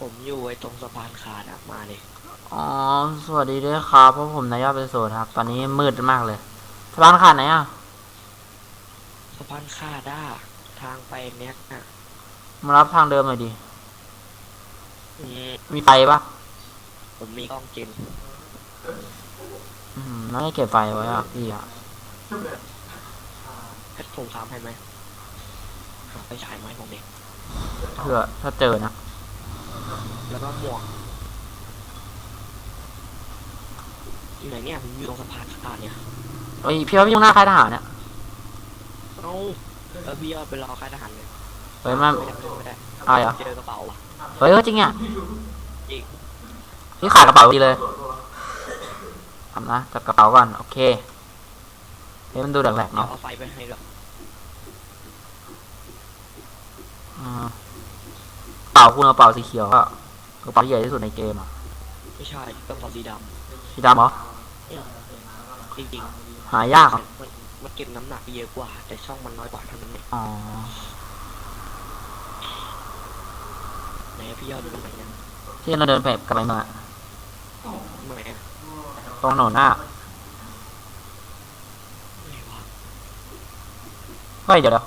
ผมอยู่ไอ้ตรงสะพานขาดอะมาเลยอ๋อ สวัสดีด้วยครับเพราะผมนายยอดเป็นโสดครับ ตอนนี้มืดมากเลยสะพานขาดไหนอะสะพานขาดอะทางไปแม็กอะมารับทางเดิมหน่อยดิอืมมีไฟปะผมมีกล้องเจนอืมน่าจะเก็บไฟไว้อะพี่อะให้ผมทำให้ไหมหาไปฉายไหมาให้ผมเองเพื่อถ้าเจอนะ แล้วก็หมวกอยู่ไหนเนี่ยผมอยู่ตรงสะพานขาดเนี่ยเฮ้ยพี่ว่าพี่อยู่หน้าค่ายทหารเนี่ยเอ้าแล้วพี่ยอดไปรอค่ายทหารเลยเฮ้ยมันไม่ได้ไม่ได้ไม่ได้อะไรอะเจอกระเป๋าว่ะเฮ้ยเฮ้ยจริงอะจริงพี่ขายกระเป๋าดีเลยทำนะจับกระเป๋าก่อนโอเคเฮ้ยมันดูแหลกๆเดี๋ยวเนาะเอาไฟไปให้ด้วยอืมกระเป๋าคุณกระเป๋าสีเขียวอะ กระเป๋าที่ใหญ่ที่สุดในเกมอะไม่ใช่กระเป๋าสีดสีดำเหรอำจริงหายากๆเหรอมันมันเก็บน้ำหนักเยอะกว่า แต่ช่องมันน้อยกว่าเท่านั้นเองอ๋อ ไหนพี่ยอดอยู่ตรงไหนเนี่ยที่เราเดินไปกลับไปมาเมื่อไหร่อะตรงถนนหน้าไหนวะเฮ้ยเดี๋ยวเดี๋ยว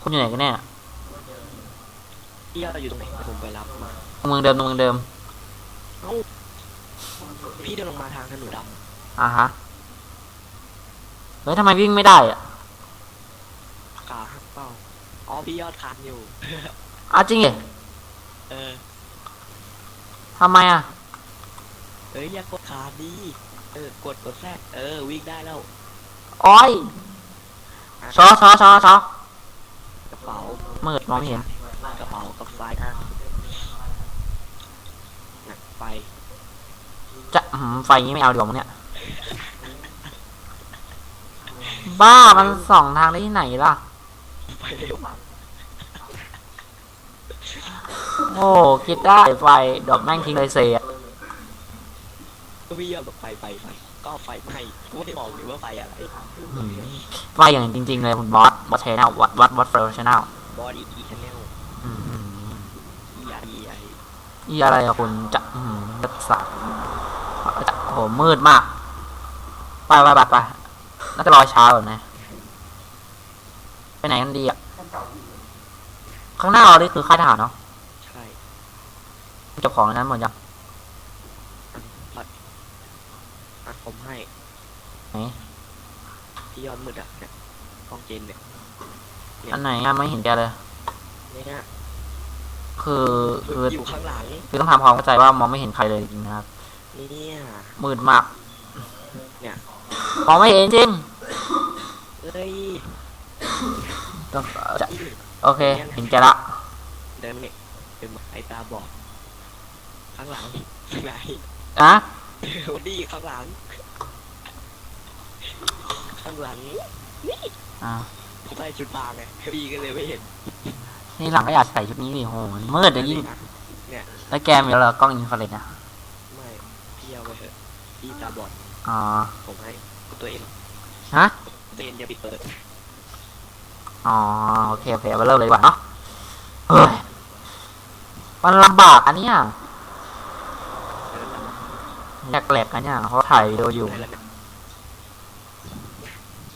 คุณอยู่ไหนกันแน่พี่ยอดอยู่ตรงไหนผมไปรับมาตรงเมืองเดิมตรงเมืองเดิม เอ้าพี่เดินลงมาทางถนนดอ่าฮะ เฮ้ยทำไมวิ่งไม่ได้อะำขาหักเป้าอ๋อพี่ยอดคานอยู่ อ้าวจริงเหรอเออทำไมอะ เอ้ยอย่ากดขาดิเออกดกดแทรกเออวิ่งได้แล้วโอ้ยะชอชอชอชอกระเป๋ามืดมองไม่เห็นกระเป๋ากับไฟอะหนัก ไฟ จะอื้อหือไฟอย่างนี้ไม่เอาดีกว่ามึงเนี่ย บ้ามันสองทางได้ที่ไหนล่ะ ไฟเร็วมากโอ้คิดได้ไฟดอกแม่งทิ้งเลยเสียก็พี่ยอดบอกไฟไฟไฟก็เอาไฟไหม้ไม่ได้บอกหรือว่าไฟอะไรไฟอย่างจริง ๆ เลยคุณบอสบอสชแนลวัดวัดวัดเฟลชแนลบอดี้อีชแนลอีไออีไอ อีอะไรอะคุณจะอืมจะสัตว์จะโอ้โหมืดมาก ไปไปไปไปน่าจะรอเช้าก่อนนะ ไปไหนกันดีอะข้างหน้าเรานี่คือค่ายทหารเนาะใช่เจ้าของนนั้นหมดยังปัดอะผมให้ไหนที่ยอดมืดอะเนี่ยกล้องเจนเนี่ยอันไหนอะไม่เห็นแกเลยนี่ย คือคืออยู่ข้างหลังคือต้องทำความเข้าใจว่ามองไม่เห็นใครเลยจริงๆนะครับ เนี่ยมืดมากเนี่ยมองไม่เห็นจริงเอ้ยต้องจะโอเค เห็นแกละเดินมาเนี่ยเดินมาไอตาบอดข้างหลังข้างไหนอะวันนี้ข้างหลังข้างหลังอ่าผมใส่ชุดบางไงพี่ก็เลยไม่เห็น นี่หลังก็อยากใส่ชุดนี้ดิโหมันมืดเดี๋ยวยิ่งเนี่ยแล้วแกมีแล้วเหรอกล้องอินฟราเรดนะไม่พี่เอาไปเถอะพี่ตาบอดอ๋อผมให้ตัวเองฮะตัวเองอย่าไปเปิดอ๋อโอเคโอเคมาเริ่มเลยดีกว่าเนาะเฮ้ยมันลำบากอันเนี้ยเดินตามแหลกๆอันเนี้ยเขาถ่ายวิดีโออยู่ไปแล้วเนี่ย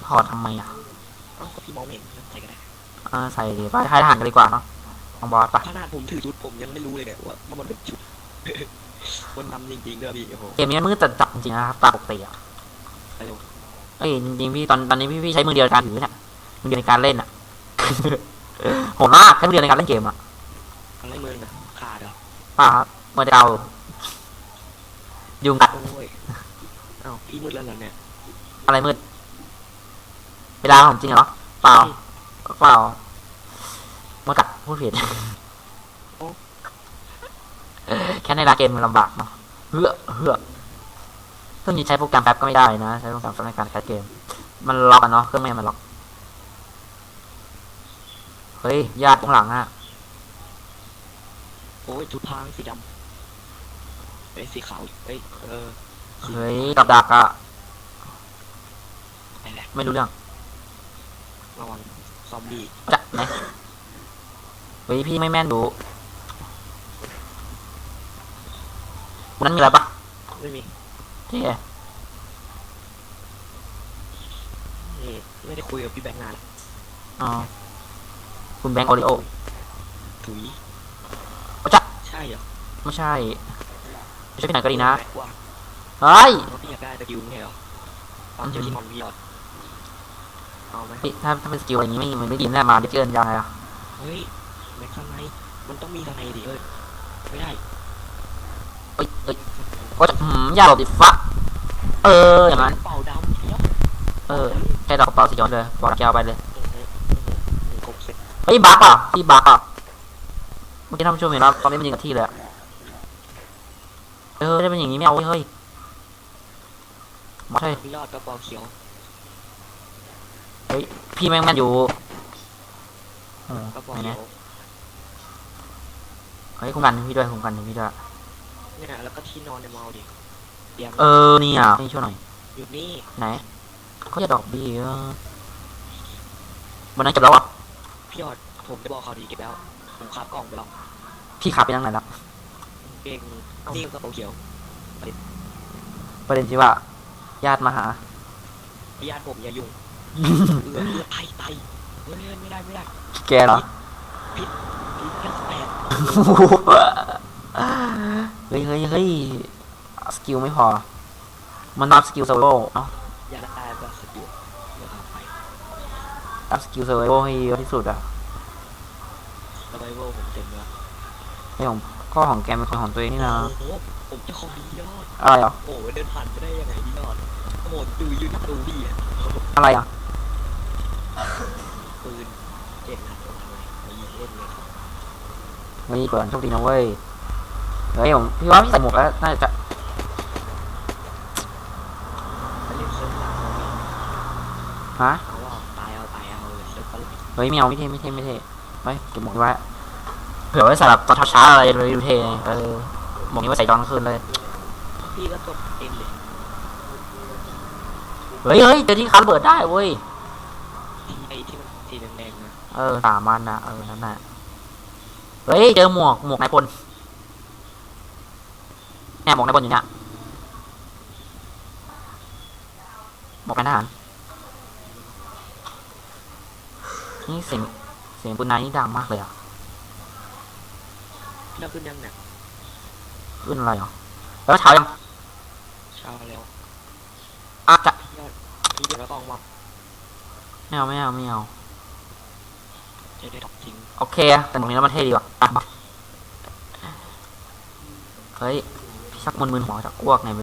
ถอดทำไมอะเอ้าก็พี่มองไม่เห็นใส่ก็ได้เออใส่ดีไปถ่ายทหารกันดีกว่าเนาะของบอสปะขนาดผมถือชุดผมยังไม่รู้เลยเนี่ยว่าว่ามันเป็นชุดคนทำจริงๆด้วยพี่โอ้โหเกมนี้มันมืดจัดๆจริงๆนะครับตามปกติอะไปเร็วเอ้ยจริงๆพี่ตอนตอนนี้พี่พี่ใช้มือเดียวในการถือเนี่ยมือเดียวในการเล่นอะโหดมากใช้มือเดียวในการเล่นเกมอะอะไรเมืองนะขาดเหรอป้าครับมือเดียวยุงกัดโอ้ยเอ้าพี่มืดแล้วเหรอเนี่ยอะไรมืดเวลาของจริงเหรอเปล่า เปล่ามือกัดพูดผิดแค่ในร้านเกมมันลำบากเนาะเฮือเฮือเครื่องนี้ใช้โปรแกรมแป๊บก็ไม่ได้นะ ใช้โปรแกรมในการแคสเกม มันล็อกอะเนาะเครื่องแม่มันล็อก เฮ้ยญาติข้างหลังอะโอ้ยชุดพรางสีดำเอ้ยสีขาวเอ้ยเออเฮ้ยกับดักอะไปแหละไม่รู้เรื่องระวัง ซอมบี้จะไหนเฮ้ยพี่ไม่แม่นดูคุณนั้นมีอะไรปะไม่มีเท่นี่ไม่ได้คุยกับพี่แบงค์นานอ๋อคุณแบงค์โอริโอถุยโอ้จ๊ะใช่เหรอไม่ใช่ไม่ใช่พี่ไหนก็ดีนะแบกว่าเฮ้ยเพราะพี่อยากได้สกิลไม่ใช่เหรอตอนเจอที่มอนพี่ยอด เอาไหมพี่ถ้าถ้าเป็นสกิลอะไรอย่างงี้ไม่มันไม่ดีแน่มาเด็กเกินยังไงอะเฮ้ยแม็กซ์ทำไมมันต้องมีทนายดิเอ้ยไม่ได้เอ้ยเอ้ยก็จะอืมอย่าหลบดิฟะเอออย่างนั้น เป่าดำเดี๋ยวเออแค่ดอกกระเป๋าสีย้อนเลยบอกแกวไปเลยอื้อหืออื้อหืออื้อหือกบเสร็จเฮ้ยบักอะพี่บักอะเมื่อกี้ท่านผู้ชมเห็นว่าตอนนี้มันยิงกับที่เลยอะเออได้เป็นอย่างนี้ไม่เอาเว้ยเฮ้ยมาเฮ้ยพี่ยอดกระเป๋าเขียว พี่แม่งแมันอยู่โอ้กระเป๋าไหนเขีเนี่ยยวเฮ้ยคุ้มกันพี่ด้วยคุ้มกันพี่ด้วย เนี่ยแล้วก็ที่นอนเนี่ยเมาดิเตียงเออนี่อะนี่ช่วยหน่อย อยู่นี่ไหนเขาจะดอกเบี้ยวันนั้นเก็บแล้วอะ พี่ยอดผมจะบอกเขาดีเก็บแล้ว ผมขับกล่องไปแล้วพี่ขับไปทางไหนแล้วเองนี่กระเป๋าเขียวประเด็นที่ว่า ญาติมาหา ญาติผมอย่ายุ่ง เออเออไตไตเฮ้ยไม่ได้ไม่ได้แกเหรอพี่แค่แปดเฮ้ยเฮ้ยเฮ้ยสกิลไม่พอ มันนับสกิลเซอร์ไวเนาะอย่าได้ตายแบบสกิลเดี๋ยวเอาไปนับสกิลเซอร์ไวให้เยอะที่สุดอะสบายเวลผมเต็มแล้วไม่ของก็ของแกเป็นคนของตัวเองนี่นะโอ้โหผมเจะของดียอดอะไรอะโอ้โหเดินผ่านไปได้ยังไงพี่ยอดโอ้โหดูยืนดูพี่อะอะไรอะ ปืนเจ็ดนัดผมทำไมมายิงเล่นเลยครับวันนี้เปิดโชคดีนะเว้ยเฮ้ยผมพี่ว่าพี่ใส่หมวกแล้วน่าจะไปเล่นเซิร์ฟหลังเราพี่ฮะเอาว่าตายเอาตายเอาเลยเซิร์ฟก็เฮ้ยไม่เอาไม่เท่ไม่เท่ไม่เท่ไว้เก็บหมวกไว้เผื่อไว้สำหรับตอนเช้าๆอะไรเลยดูเท่ไงเออหมวกนี้ไว้ใส่ตอนกลางคืนเลยพี่ก็ตบเต็มเลยเฮ้ยเฮ้ยเจอที่คันเบิดได้เว้ยที่ ไอ้ที่มันสีแดงๆนะเออสามวันนะเออนั่นน่ะเฮ้ยเจอหมวกหมวกนายพลแอบหมวกนายพลอยู่เนี่ยหมวกนายทหารนี่เสียงเสียงปืนนายนี่ดังมากเลยอะพี่เราขึ้นยังเนี่ยขึ้นอะไรเหรอแล้วเช้ายังเช้าแล้วอะจะพี่ยอดพี่เดี๋ยวเรากองมา ไม่เอาไม่เอาไม่เอาจะได้ดอกจริงโอเคแต่ตรงนี้แล้วมันเท่ดีว่ะอะเฮ้ยพี่ชักมึนๆหัวจากอ้วกไง